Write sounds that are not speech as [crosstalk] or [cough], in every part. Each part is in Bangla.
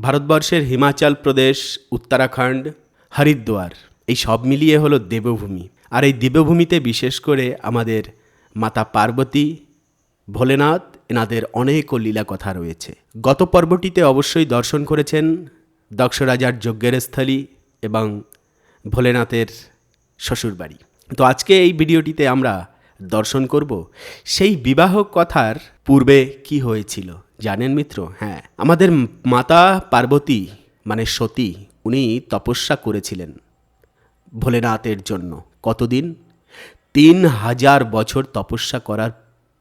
ভারতবর্ষের হিমাচল প্রদেশ, উত্তরাখণ্ড, হরিদ্বার, এই সব মিলিয়ে হলো দেবভূমি। আর এই দেবভূমিতে বিশেষ করে আমাদের মাতা পার্বতী, ভোলেনাথ, এনাদের অনেক লীলা কথা রয়েছে। গত পর্বটিতে অবশ্যই দর্শন করেছেন দক্ষ রাজার যজ্ঞের স্থলী এবং ভোলেনাথের শ্বশুরবাড়ি তো আজকে এই ভিডিওটিতে আমরা দর্শন করব সেই বিবাহ কথার পূর্বে কি হয়েছিল। জানেন মিত্র? হ্যাঁ। আমাদের মাতা পার্বতী মানে সতী, উনি তপস্যা করেছিলেন ভোলেনাথের জন্য। কতদিন? তিন হাজার বছর তপস্যা করার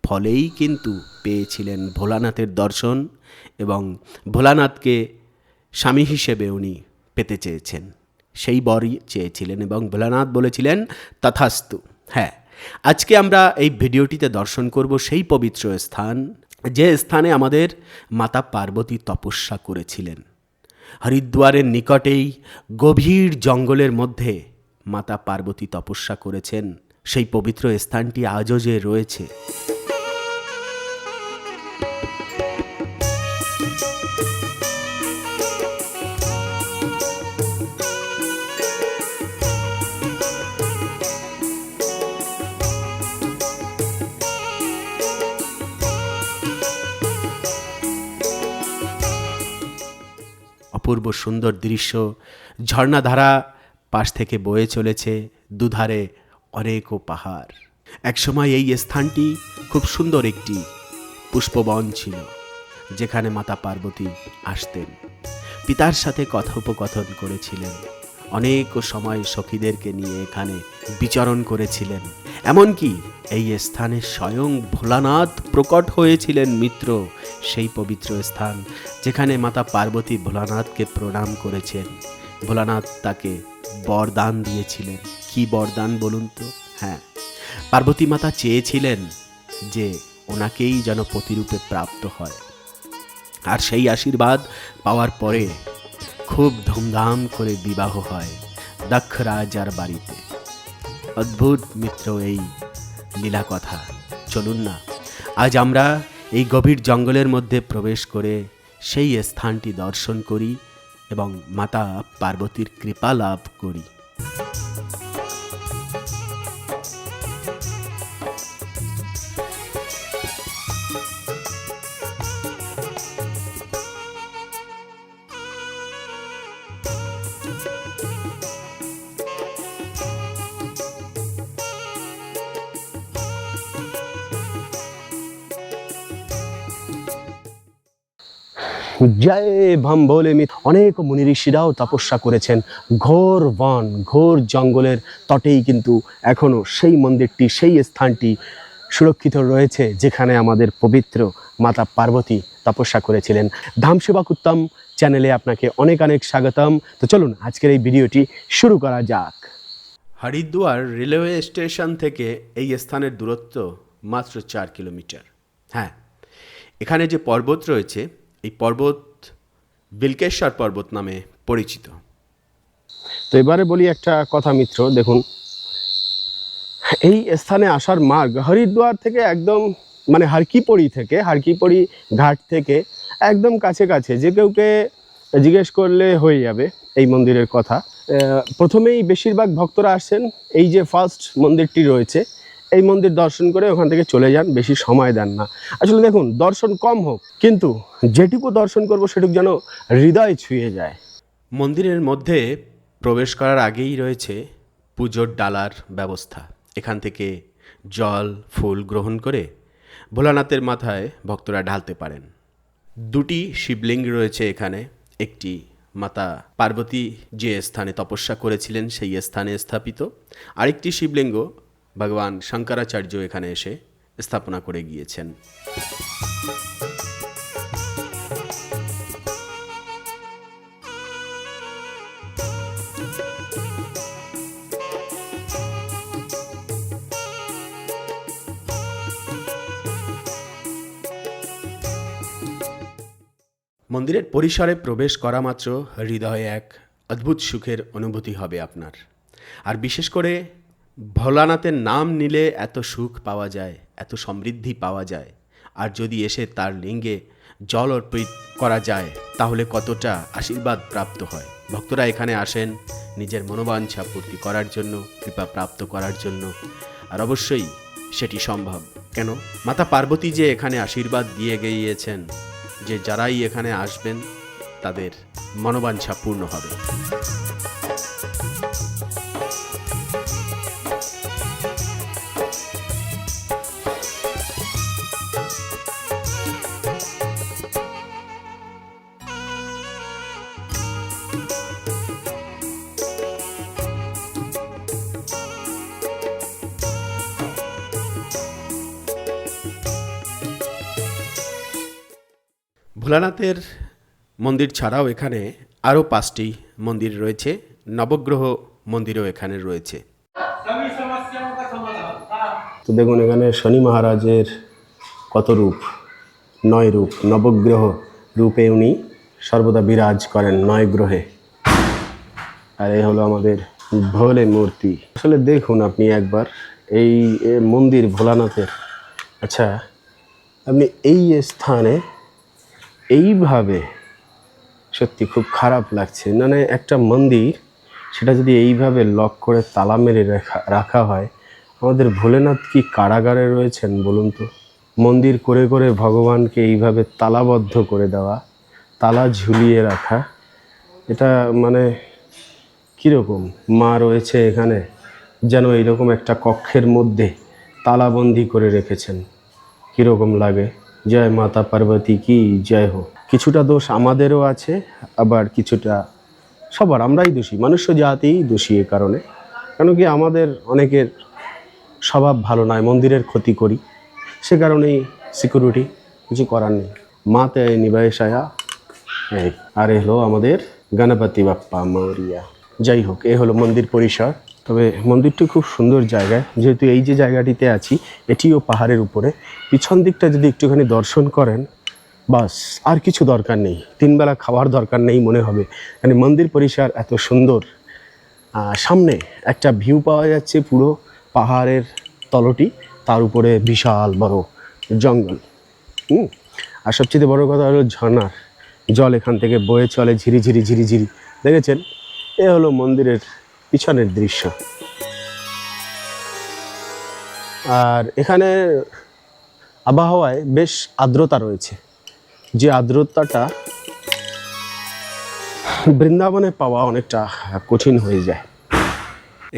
ফলেই কিন্তু পেয়েছিলেন ভোলানাথের দর্শন এবং ভোলানাথকে স্বামী হিসেবে উনি পেতে চেয়েছেন। সেই বরই চেয়েছিলেন এবং ভোলানাথ বলেছিলেন, তথাস্তু। হ্যাঁ। আজকে আমরা এই ভিডিওটিতে দর্শন করব সেই পবিত্র স্থান যে স্থানে আমাদের মাতা পার্বতী তপস্যা করেছিলেন, হরিদ্বারের নিকটেই গভীর জঙ্গলের মধ্যে মাতা পার্বতী তপস্যা করেছেন। সেই পবিত্র স্থানটি আজও যে রয়েছে। অপূর্ব সুন্দর দৃশ্য ঝর্ণাধারা পাশ থেকে বয়ে চলেছে দুধারে অনেকও পাহাড়। একসময় এই স্থানটি খুব সুন্দর একটি পুষ্পবন ছিল, যেখানে মাতা পার্বতী আসতেন। পিতার সাথে কথোপকথন করেছিলেন। অনেক সময় সখীদেরকে নিয়ে এখানে বিচরণ করেছিলেন। এমনকি এই স্থানে স্বয়ং ভোলানাথ প্রকট হয়েছিলেন মিত্র, সেই পবিত্র স্থান যেখানে মাতা পার্বতী ভোলানাথকে প্রণাম করেছেন। ভোলানাথ তাকে বরদান দিয়েছিলেন। কি বরদান বলুন তো? হ্যাঁ পার্বতী মাতা চেয়েছিলেন যে ওনাকেই যেন প্রতিরূপে প্রাপ্ত হয়। আর সেই আশীর্বাদ পাওয়ার পরে খুব ধুমধাম করে বিবাহ হয় দক্ষ রাজার বাড়িতে। অদ্ভুত মিত্র এই লীলা কথা চলুন না, আজ আমরা এই গভীর জঙ্গলের মধ্যে প্রবেশ করে সেই স্থানটি দর্শন করি এবং মাতা পার্বতীর কৃপা লাভ করি। জয় ভাম বলে মি অনেক মুনি ঋষিরাও তপস্যা করেছেন। ঘোর বন, ঘোর জঙ্গলের তটেই কিন্তু এখনও সেই মন্দিরটি, সেই স্থানটি সুরক্ষিত রয়েছে, যেখানে আমাদের পবিত্র মাতা পার্বতী তপস্যা করেছিলেন। ধাম উত্তম চ্যানেলে আপনাকে অনেক অনেক স্বাগতম। তো চলুন, আজকের এই ভিডিওটি শুরু করা যাক। হরিদ্বার রেলওয়ে স্টেশন থেকে এই স্থানের দূরত্ব মাত্র চার কিলোমিটার। হ্যাঁ এখানে যে পর্বত রয়েছে এই পর্বত বিলকেশ্বর পর্বত নামে পরিচিত। তো এবারে বলি একটা কথা মিত্র, দেখুন। এই স্থানে আসার মার্গ হরিদ্বার থেকে একদম মানে হারকিপড়ি থেকে, হারকিপড়ি ঘাট থেকে একদম কাছে কাছে, যে কেউকে জিজ্ঞেস করলে হয়ে যাবে এই মন্দিরের কথা। প্রথমেই বেশিরভাগ ভক্তরা আসছেন এই যে ফার্স্ট মন্দিরটি রয়েছে এই মন্দির দর্শন করে ওখান থেকে চলে যান, বেশি সময় দেন না। আসলে দেখুন, দর্শন কম হোক, কিন্তু যেটুকু দর্শন করব সেটুকু যেন হৃদয় ছুঁয়ে যায়। মন্দিরের মধ্যে প্রবেশ করার আগেই রয়েছে পুজোর ডালার ব্যবস্থা। এখান থেকে জল, ফুল গ্রহণ করে ভোলানাথের মাথায় ভক্তরা ঢালতে পারেন। দুটি শিবলিঙ্গ রয়েছে এখানে। একটি মাতা পার্বতী যে স্থানে তপস্যা করেছিলেন, সেই স্থানে স্থাপিত। আরেকটি শিবলিঙ্গ ভগবান শঙ্করাচার্য এখানে এসে স্থাপনা করে গিয়েছেন। মন্দিরের পরিসরে প্রবেশ করা মাত্র হৃদয়ে এক অদ্ভুত সুখের অনুভূতি হবে আপনার। আর বিশেষ করে ভোলানাথের নাম নিলে এত সুখ পাওয়া যায়, এত সমৃদ্ধি পাওয়া যায়। আর যদি এসে তার লিঙ্গে জল অর্পিত করা যায়, তাহলে কতটা আশীর্বাদ প্রাপ্ত হয়? ভক্তরা এখানে আসেন নিজের মনোবাঞ্ছা পূর্তি করার জন্য, কৃপা প্রাপ্ত করার জন্য। আর অবশ্যই সেটি সম্ভব। কেন? মাতা পার্বতী যে এখানে আশীর্বাদ দিয়ে গিয়েছেন যে যারাই এখানে আসবেন, তাদের মনোবাঞ্ছা পূর্ণ হবে। ভোলানাথের মন্দির ছাড়াও এখানে আরও পাঁচটি মন্দির রয়েছে, নবগ্রহ মন্দিরও এখানে রয়েছে। তো দেখুন, এখানে শনি মহারাজের কত রূপ? নয় রূপ, নবগ্রহ রূপে উনি সর্বদা বিরাজ করেন নয় গ্রহে। আর এই হলো আমাদের ভোলে মূর্তি। আসলে দেখুন আপনি একবার এই মন্দির ভোলানাথের। আচ্ছা আপনি এই স্থানে এইভাবে সত্যি খুব খারাপ লাগছে। মানে একটা মন্দির, সেটা যদি এইভাবে লক করে তালা মেরে রাখা রাখা হয়, আমাদের ভোলেনাথ কি কারাগারে রয়েছেন বলুন তো? মন্দির করে করে ভগবানকে এইভাবে তালাবদ্ধ করে দেওয়া, তালা ঝুলিয়ে রাখা, এটা মানে কীরকম? মা রয়েছে এখানে, যেন এইরকম একটা কক্ষের মধ্যে তালাবন্দি করে রেখেছেন। কীরকম লাগে? জয় মাতা পার্বতী কি জয় হোক। কিছুটা দোষ আমাদেরও আছে, আবার কিছুটা সবার আমরাই দোষী। মনুষ্য জাতিই দোষী এ কারণে। কেন কি আমাদের অনেকের স্বভাব ভালো নয়, মন্দিরের ক্ষতি করি। সে কারণেই সিকিউরিটি কিছু করার নেই। মাতে নিবাসায়া এই, আর এ হলো আমাদের গণপতি বাপ্পা মৌরিয়া। যাই হোক, এ হলো মন্দির পরিসর। তবে মন্দিরটি খুব সুন্দর জায়গায় যেহেতু এই যে জায়গাটিতে আছি, এটিও পাহাড়ের উপরে। পিছন দিকটা যদি একটুখানি দর্শন করেন, বাস, আর কিছু দরকার নেই। তিনবেলা খাওয়ার দরকার নেই মনে হবে। মানে মন্দির পরিসর এত সুন্দর। সামনে একটা ভিউ পাওয়া যাচ্ছে পুরো পাহাড়ের তলটি। তার উপরে বিশাল বড় জঙ্গল। হুম, আর সবচেয়ে বড় কথা হলো ঝর্ণার। জল এখান থেকে বয়ে চলে ঝিরি ঝিরি ঝিরি ঝিরি দেখেছেন? এ হলো মন্দিরের পিছনের দৃশ্য। আর এখানে আবহাওয়ায় বেশ আর্দ্রতা রয়েছে। যে আর্দ্রতাটা বৃন্দাবনে পাওয়া অনেকটা কঠিন হয়ে যায়।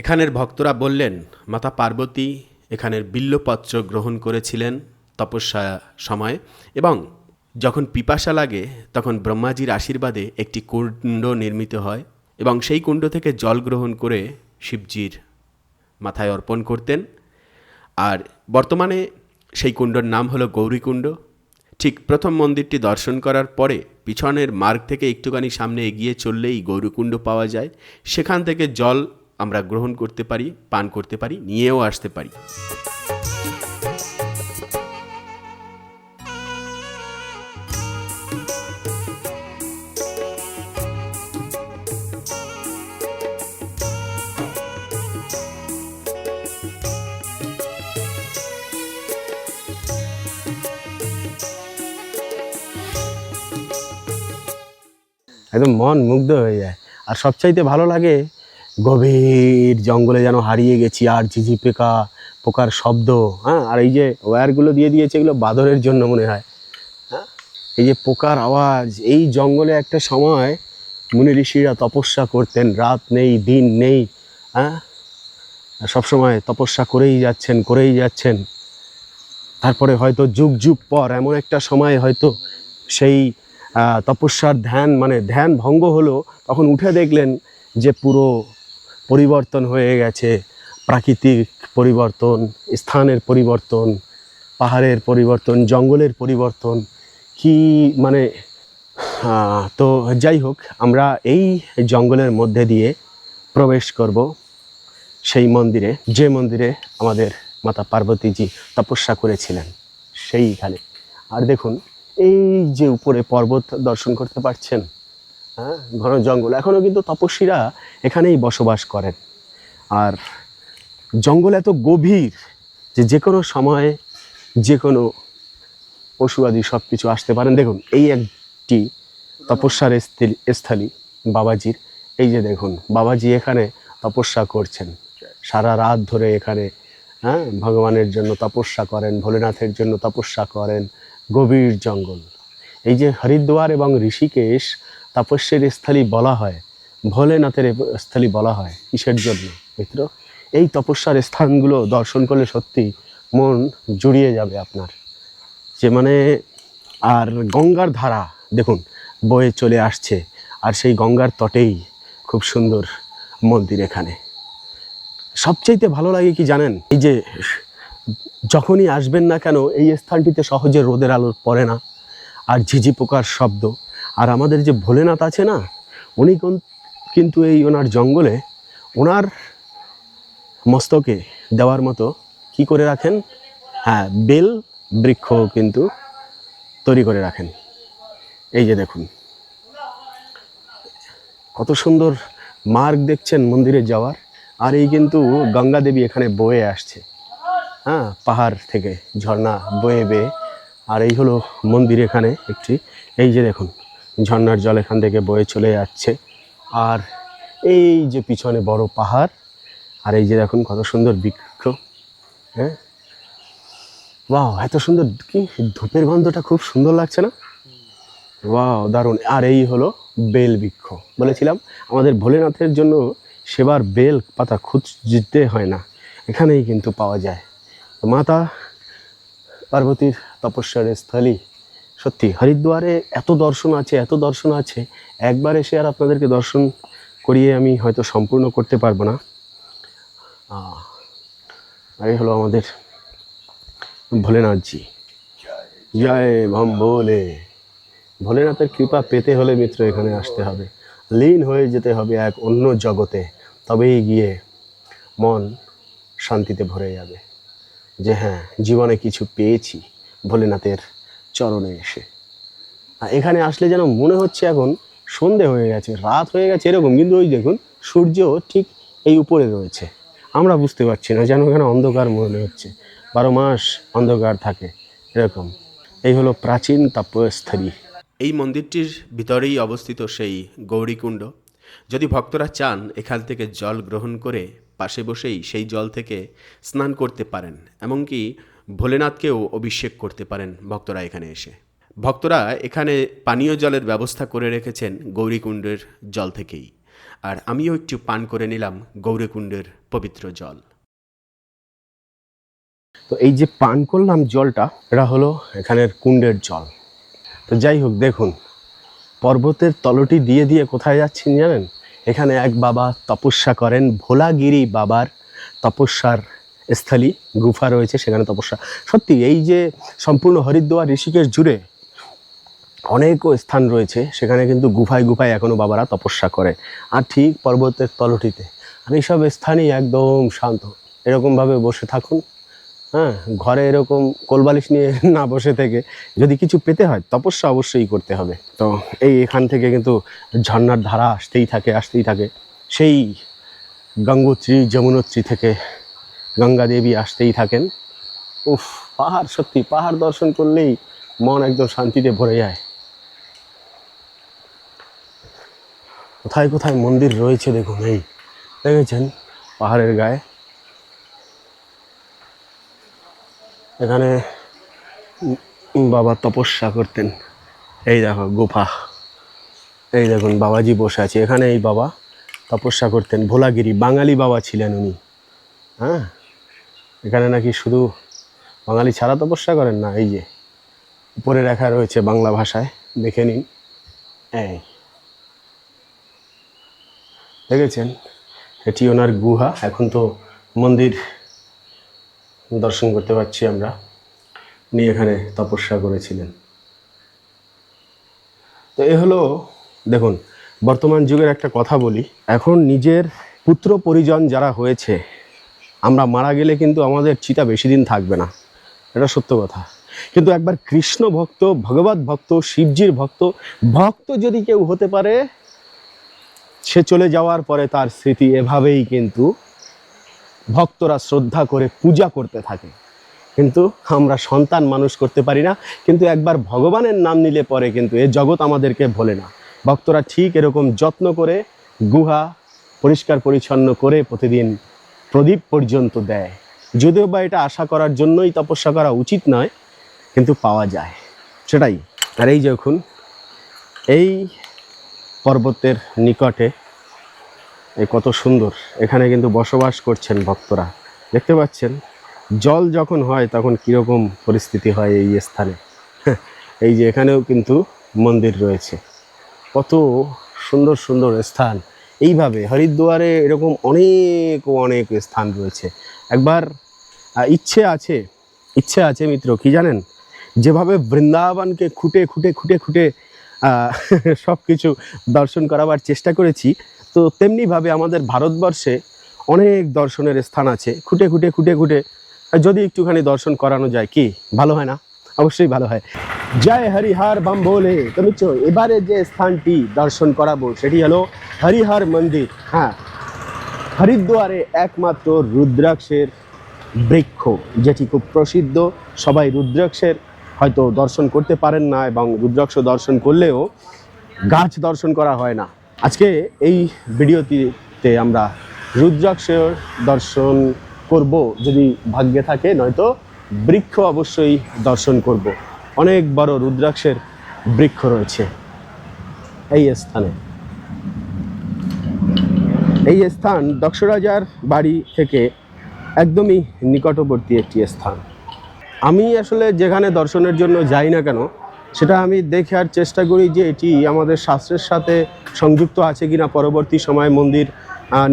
এখানের ভক্তরা বললেন, মাতা পার্বতী এখানের বিল্লপত্র গ্রহণ করেছিলেন তপস্যা সময় এবং যখন পিপাসা লাগে তখন ব্রহ্মাজির আশীর্বাদে একটি কুণ্ড নির্মিত হয়। এবং সেই কুণ্ড থেকে জল গ্রহণ করে শিবজির মাথায় অর্পণ করতেন। আর বর্তমানে সেই কুণ্ডর নাম হলো গৌরীকুণ্ড। ঠিক প্রথম মন্দিরটি দর্শন করার পরে পিছনের মার্গ থেকে একটুখানি সামনে এগিয়ে চললেই গৌরীকুণ্ড পাওয়া যায়। সেখান থেকে জল আমরা গ্রহণ করতে পারি, পান করতে পারি, নিয়েও আসতে পারি। একদম মন মুগ্ধ হয়ে যায়। আর সবচাইতে ভালো লাগে, গভীর জঙ্গলে যেন হারিয়ে গেছি, আর ঝিঝি পোকা পোকার শব্দ হ্যাঁ? আর এই যে ওয়্যারগুলো দিয়ে দিয়েছে, এগুলো বাদরের জন্য মনে হয় হ্যাঁ? এই যে পোকার আওয়াজ, এই জঙ্গলে একটা সময় মুনি ঋষিরা তপস্যা করতেন, রাত নেই, দিন নেই হ্যাঁ? সবসময় তপস্যা করেই যাচ্ছেন করেই যাচ্ছেন। তারপরে হয়তো যুগ যুগ পর এমন একটা সময় হয়তো সেই তপস্যার ধ্যান মানে ধ্যান ভঙ্গ হলো, তখন উঠে দেখলেন যে পুরো পরিবর্তন হয়ে গেছে। প্রাকৃতিক পরিবর্তন, স্থানের পরিবর্তন, পাহাড়ের পরিবর্তন, জঙ্গলের পরিবর্তন, কি মানে তো যাই হোক, আমরা এই জঙ্গলের মধ্যে দিয়ে প্রবেশ করব সেই মন্দিরে, যে মন্দিরে আমাদের মাতা পার্বতীজি তপস্যা করেছিলেন, সেইখানে। আর দেখুন এই যে উপরে পর্বত দর্শন করতে পারছেন হ্যাঁ ঘন জঙ্গল। এখনও কিন্তু তপস্বীরা এখানেই বসবাস করেন। আর জঙ্গল এত গভীর যে যে কোনো সময়ে যে কোনো পশু আদি সব কিছু আসতে পারেন। দেখুন, এই একটি তপস্যার স্থলি বাবাজির। এই যে দেখুন, বাবাজি এখানে তপস্যা করছেন। সারা রাত ধরে এখানে হ্যাঁ ভগবানের জন্য তপস্যা করেন, ভোলেনাথের জন্য তপস্যা করেন। গভীর জঙ্গল। এই যে হরিদ্বার এবং ঋষিকেশ তাপস্যের স্থলী বলা হয়, ভোলেনাথের স্থলী বলা হয় কিসের জন্য মিত্র? এই তপস্যার স্থানগুলো দর্শন করলে সত্যি মন জুড়িয়ে যাবে আপনার। যে মানে আর গঙ্গার ধারা দেখুন, বয়ে চলে আসছে আর সেই গঙ্গার তটেই খুব সুন্দর মন্দির এখানে। সবচাইতে ভালো লাগে কি জানেন? এই যে যখনই আসবেন না কেন, এই স্থানটিতে সহজে রোদের আলো পড়ে না। আর ঝিঝি পোকার শব্দ। আর আমাদের যে ভোলেনাথ আছে না, উনি কোন- কিন্তু এই ওনার জঙ্গলে, ওনার মস্তকে দেওয়ার মতো কি করে রাখেন? হ্যাঁ বেল বৃক্ষ কিন্তু তৈরি করে রাখেন। এই যে দেখুন। কত সুন্দর মার্গ দেখছেন মন্দিরে যাওয়ার। আর এই কিন্তু গঙ্গা দেবী এখানে বয়ে আসছে। হ্যাঁ পাহাড় থেকে ঝর্ণা বয়ে বেয়ে। আর এই হলো মন্দির এখানে একটি। এই যে দেখুন, ঝর্ণার জল এখান থেকে বয়ে চলে যাচ্ছে। আর এই যে পিছনে বড় পাহাড়, আর এই যে দেখুন কত সুন্দর বৃক্ষ হ্যাঁ। বাহ এত সুন্দর, কি ধূপের গন্ধটা খুব সুন্দর লাগছে না? ওয়াও, দারুণ। আর এই হলো বেল বৃক্ষ। বলেছিলাম, আমাদের ভোলেনাথের জন্য সেবার বেল পাতা খুঁজতে হয় না। এখানেই কিন্তু পাওয়া যায়। মাতা, পার্বতীর তপস্যার স্থলী। সত্যি, হরিদ্বারে এত দর্শন আছে, এত দর্শন আছে, একবার এসে আর আপনাদেরকে দর্শন করিয়ে আমি হয়তো সম্পূর্ণ করতে পারব না। আর এই হলো আমাদের ভোলেনাথজি। জয় ভম ভোলে ভোলেনাথের কৃপা পেতে হলে মিত্র এখানে আসতে হবে। লীন হয়ে যেতে হবে এক অন্য জগতে, তবেই গিয়ে মন শান্তিতে ভরে যাবে। যে হ্যাঁ জীবনে কিছু পেয়েছি, ভোলেনাথের চরণে এসে। এখানে আসলে যেন মনে হচ্ছে এখন সন্ধে হয়ে গেছে, রাত হয়ে গেছে এরকম, কিন্তু ওই দেখুন সূর্য ঠিক এই উপরে রয়েছে। আমরা বুঝতে পারছি না যেন এখানে অন্ধকার মনে হচ্ছে। বারো মাস অন্ধকার থাকে, এরকম। এই হলো প্রাচীন তপস্থলী এই মন্দিরটির ভিতরেই অবস্থিত সেই গৌরীকুণ্ড। যদি ভক্তরা চান, এখান থেকে জল গ্রহণ করে পাশে বসেই সেই জল থেকে স্নান করতে পারেন, এমনকি ভোলেনাথকেও অভিষেক করতে পারেন ভক্তরা এখানে এসে। ভক্তরা এখানে পানীয় জলের ব্যবস্থা করে রেখেছেন গৌরীকুণ্ডের জল থেকেই। আর আমিও একটু পান করে নিলাম গৌরীকুণ্ডের পবিত্র জল। তো এই যে পান করলাম জলটা, এটা হলো এখানের কুণ্ডের জল। তো যাই হোক, দেখুন, পর্বতের তলটি দিয়ে দিয়ে কোথায় যাচ্ছেন জানেন? এখানে এক বাবা তপস্যা করেন। ভোলাগিরি বাবার তপস্যার স্থলী, গুফা রয়েছে সেখানে তপস্যা। সত্যি, এই যে সম্পূর্ণ হরিদ্বার ঋষিকেশ জুড়ে অনেকও স্থান রয়েছে, সেখানে কিন্তু গুফায় গুফায় এখনও বাবারা তপস্যা করে। আর ঠিক পর্বতের তলটিতে। আর এইসব স্থানই একদম শান্ত। এরকমভাবে বসে থাকুন। হ্যাঁ ঘরে এরকম কোলবালিশ নিয়ে [laughs] না বসে থেকে যদি কিছু পেতে হয়, তপস্যা অবশ্যই করতে হবে। তো এই এখান থেকে কিন্তু ঝর্নার ধারা আসতেই থাকে আসতেই থাকে। সেই গঙ্গোত্রী, যমুনোত্রী থেকে গঙ্গা দেবী আসতেই থাকেন। উফ, পাহাড় সত্যি, পাহাড় দর্শন করলেই মন একদম শান্তিতে ভরে যায়। কোথায় কোথায় মন্দির রয়েছে দেখুন, এই, দেখেছেন? পাহাড়ের গায়ে। এখানে বাবা তপস্যা করতেন। এই দেখো, গুফা। এই দেখুন, বাবাজি বসে আছে। এখানে এই বাবা তপস্যা করতেন। ভোলাগিরি, বাঙালি বাবা ছিলেন উনি। হ্যাঁ? এখানে নাকি শুধু বাঙালি ছাড়া তপস্যা করেন না, এই যে। উপরে লেখা রয়েছে বাংলা ভাষায়, দেখে নিন। এই। দেখেছেন? এটি ওনার গুহা। এখন তো মন্দির দর্শন করতে পারছি আমরা। উনি এখানে তপস্যা করেছিলেন। তো এ হলো, দেখুন, বর্তমান যুগের একটা কথা বলি। এখন নিজের পুত্র পরিজন যারা হয়েছে, আমরা মারা গেলে কিন্তু আমাদের চিতা বেশি দিন থাকবে না। এটা সত্য কথা। কিন্তু একবার কৃষ্ণ ভক্ত, ভগবত ভক্ত, শিবজির ভক্ত ভক্ত যদি কেউ হতে পারে, সে চলে যাওয়ার পরে তার স্মৃতি এভাবেই কিন্তু ভক্তরা শ্রদ্ধা করে পূজা করতে থাকে। কিন্তু আমরা সন্তান মানুষ করতে পারি না, কিন্তু একবার ভগবানের নাম নিলে পরে কিন্তু এ জগৎ আমাদেরকে ভোলে না। ভক্তরা ঠিক এরকম যত্ন করে গুহা পরিষ্কার পরিচ্ছন্ন করে প্রতিদিন প্রদীপ পর্যন্ত দেয়। যদিও বা এটা আশা করার জন্যই তপস্যা করা উচিত নয়, কিন্তু পাওয়া যায়। সেটাই। আর এই যখন এই পর্বতের নিকটে এই কত সুন্দর। এখানে কিন্তু বসবাস করছেন ভক্তরা। দেখতে পাচ্ছেন, জল যখন হয় তখন কীরকম পরিস্থিতি হয় এই স্থানে। [laughs] এই যে এখানেও কিন্তু মন্দির রয়েছে। কত সুন্দর সুন্দর স্থান। এইভাবে হরিদ্বারে এরকম অনেক অনেক স্থান রয়েছে। একবার ইচ্ছে আছে ইচ্ছে আছে মিত্র, কি জানেন? যেভাবে বৃন্দাবনকে খুঁটে খুঁটে খুঁটে খুঁটে [laughs] সব কিছু দর্শন করাবার চেষ্টা করেছি তো তেমনিভাবে আমাদের ভারতবর্ষে অনেক দর্শনের স্থান আছে। খুঁটে খুঁটে খুঁটে খুঁটে। যদি একটুখানি দর্শন করানো যায় কি? ভালো হয় না? অবশ্যই ভালো হয়। জয় হরিহর বাম বলে তো মিত্র, এবারে যে স্থানটি দর্শন করাবো, সেটি হলো হরিহর মন্দির। হ্যাঁ হরিদ্বারে একমাত্র রুদ্রাক্ষের বৃক্ষ, যেটি খুব প্রসিদ্ধ। সবাই রুদ্রাক্ষের হয়তো দর্শন করতে পারেন না এবং রুদ্রাক্ষ দর্শন করলেও গাছ দর্শন করা হয় না। আজকে এই ভিডিওটিতে আমরা রুদ্রাক্ষের দর্শন করব। যদি ভাগ্যে থাকে, নয়তো বৃক্ষ অবশ্যই দর্শন করব। অনেক বড় রুদ্রাক্ষের বৃক্ষ রয়েছে এই স্থানে। এই স্থান দক্ষরাজার বাড়ি থেকে একদমই নিকটবর্তী একটি স্থান। আমি আসলে যেখানে দর্শনের জন্য যাই না কেন সেটা আমি দেখার চেষ্টা করি যে এটি আমাদের শাস্ত্রের সাথে সংযুক্ত আছে কিনা পরবর্তী সময় মন্দির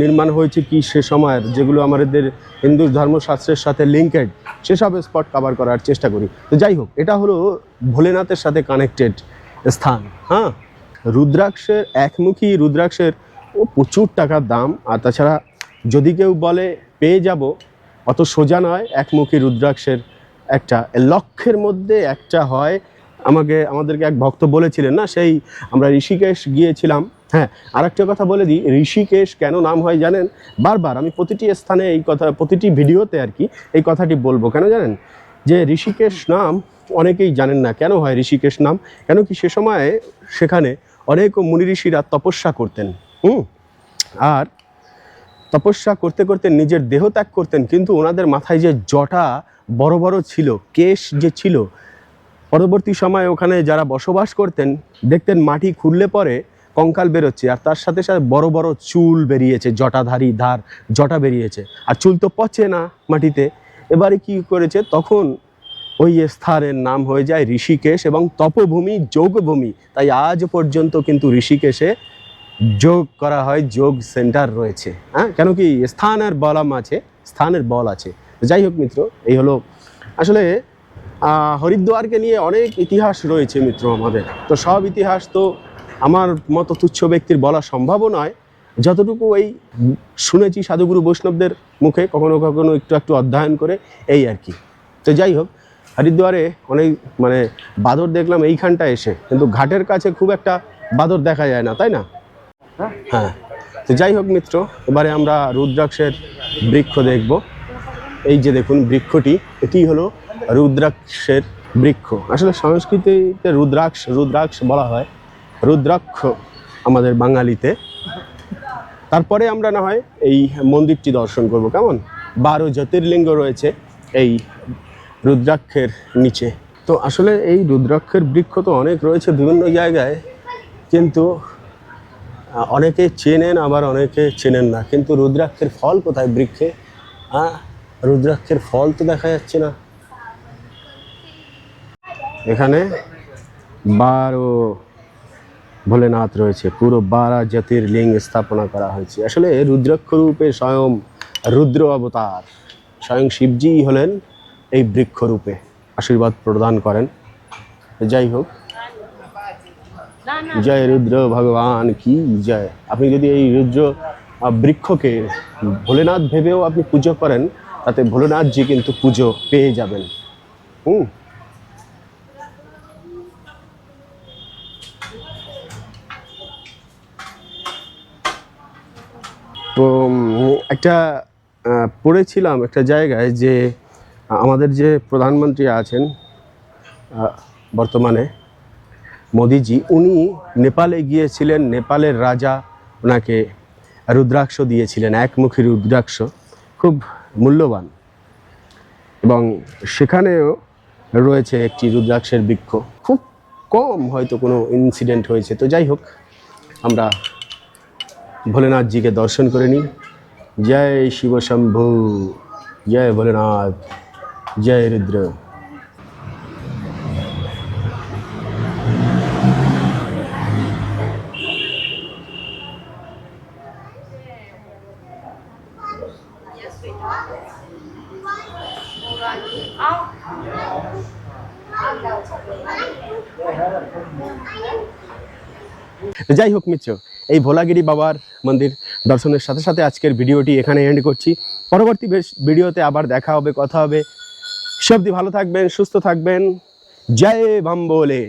নির্মাণ হয়েছে কি সে সময়ের, যেগুলো আমাদের হিন্দু ধর্মশাস্ত্রের সাথে লিঙ্কেড সেসব স্পট কভার করার চেষ্টা করি। তো যাই হোক, এটা হলো ভোলেনাথের সাথে কানেক্টেড স্থান। হ্যাঁ রুদ্রাক্ষের, একমুখী রুদ্রাক্ষের ও প্রচুর টাকার দাম। আর তাছাড়া যদি কেউ বলে, পেয়ে যাব, অত সোজা নয়, একমুখী রুদ্রাক্ষের একটা, লক্ষের মধ্যে একটা হয় আমাকে, আমাদেরকে এক ভক্ত বলেছিলেন না, সেই আমরা ঋষিকেশ গিয়েছিলাম। হ্যাঁ আর একটা কথা বলে দিই, ঋষিকেশ কেন নাম হয় জানেন? বারবার আমি প্রতিটি স্থানে এই কথা, প্রতিটি ভিডিওতে আর কি এই কথাটি বলব। কেন জানেন? যে ঋষিকেশ নাম অনেকেই জানেন না। কেন হয় ঋষিকেশ নাম? কেন কি সে সময়ে সেখানে অনেক মুনি ঋষিরা তপস্যা করতেন। হুম? আর তপস্যা করতে করতে নিজের দেহ ত্যাগ করতেন, কিন্তু ওনাদের মাথায় যে জটা বড় বড় ছিল, কেশ যে ছিল পরবর্তী সময়ে ওখানে যারা বসবাস করতেন, দেখতেন মাটি খুললে পরে কঙ্কাল বেরোচ্ছে, আর তার সাথে সাথে বড় বড় চুল বেরিয়েছে, জটাধারী ধার, জটা বেরিয়েছে। আর চুল তো পচে না মাটিতে। এবারে কি করেছে? তখন ওই স্থানের নাম হয়ে যায় ঋষিকেশ এবং তপভূমি যোগভূমি। তাই আজ পর্যন্ত কিন্তু ঋষিকেশে যোগ করা হয়, যোগ সেন্টার রয়েছে। হ্যাঁ? কেন কি স্থানের বলাম আছে, স্থানের বল আছে। যাই হোক মিত্র, এই হলো। আসলে হরিদ্বারকে নিয়ে অনেক ইতিহাস রয়েছে মিত্র আমাদের। তো সব ইতিহাস তো আমার মতো তুচ্ছ ব্যক্তির বলা সম্ভবও নয়। যতটুকু এই শুনেছি সাধুগুরু বৈষ্ণবদের মুখে, কখনো কখনো একটু একটু অধ্যয়ন করে, এই আর কি। তো যাই হোক, হরিদ্বারে অনেক মানে বাদর দেখলাম এইখানটা এসে, কিন্তু ঘাটের কাছে খুব একটা বাদর দেখা যায় না, তাই না? হ্যাঁ। তো যাই হোক মিত্র, এবারে আমরা রুদ্রাক্ষের বৃক্ষ দেখব। এই যে দেখুন বৃক্ষটি, এটি হলো রুদ্রাক্ষের বৃক্ষ। আসলে সংস্কৃতিতে রুদ্রাক্ষ রুদ্রাক্ষ বলা হয়। রুদ্রাক্ষ আমাদের বাঙালিতে। তারপরে আমরা না হয় এই মন্দিরটি দর্শন করব। কেমন? বারো জ্যোতির্লিঙ্গ রয়েছে এই রুদ্রাক্ষের নিচে। তো আসলে এই রুদ্রাক্ষের বৃক্ষ তো অনেক রয়েছে বিভিন্ন জায়গায়, কিন্তু অনেকে চেনেন, আবার অনেকে চেনেন না। কিন্তু রুদ্রাক্ষের ফল কোথায় বৃক্ষে? হ্যাঁ রুদ্রাক্ষের ফল তো দেখা যাচ্ছে না। এখানে বারো ভোলেনাথ রয়েছে। পুরো বারা জাতির লিঙ্গ স্থাপনা করা হয়েছে। আসলে রুদ্রাক্ষ রূপে স্বয়ং রুদ্র অবতার, স্বয়ং শিবজি হলেন এই বৃক্ষ রূপে আশীর্বাদ প্রদান করেন। যাই হোক। জয় রুদ্র ভগবান কি জয়। আপনি যদি এই রুদ্র বৃক্ষকে ভোলেনাথ ভেবেও আপনি পুজো করেন, তাতে ভোলেনাথজি কিন্তু পুজো পেয়ে যাবেন। হুম। তো একটা পড়েছিলাম একটা জায়গায় যে আমাদের যে প্রধানমন্ত্রী আছেন বর্তমানে মোদিজি, উনি নেপালে গিয়েছিলেন, নেপালের রাজা ওনাকে রুদ্রাক্ষ দিয়েছিলেন, একমুখী রুদ্রাক্ষ, খুব মূল্যবান। এবং সেখানেও রয়েছে একটি রুদ্রাক্ষের বৃক্ষ। খুব কম হয়তো কোনো ইনসিডেন্ট হয়েছে, তো যাই হোক, আমরা ভোলেনাথজিকে দর্শন করে নিই জয় শিব শম্ভু জয় ভোলেনাথ জয় রুদ্র। যাই হোক মিত্র এই ভোলাগিরি বাবার মন্দির দর্শনের সাথে সাথে আজকের ভিডিওটি এখানে এন্ড করছি। পরবর্তী বেশ ভিডিওতে আবার দেখা হবে, কথা হবে। সবদি ভালো থাকবেন, সুস্থ থাকবেন। জয় বাম্বোলে।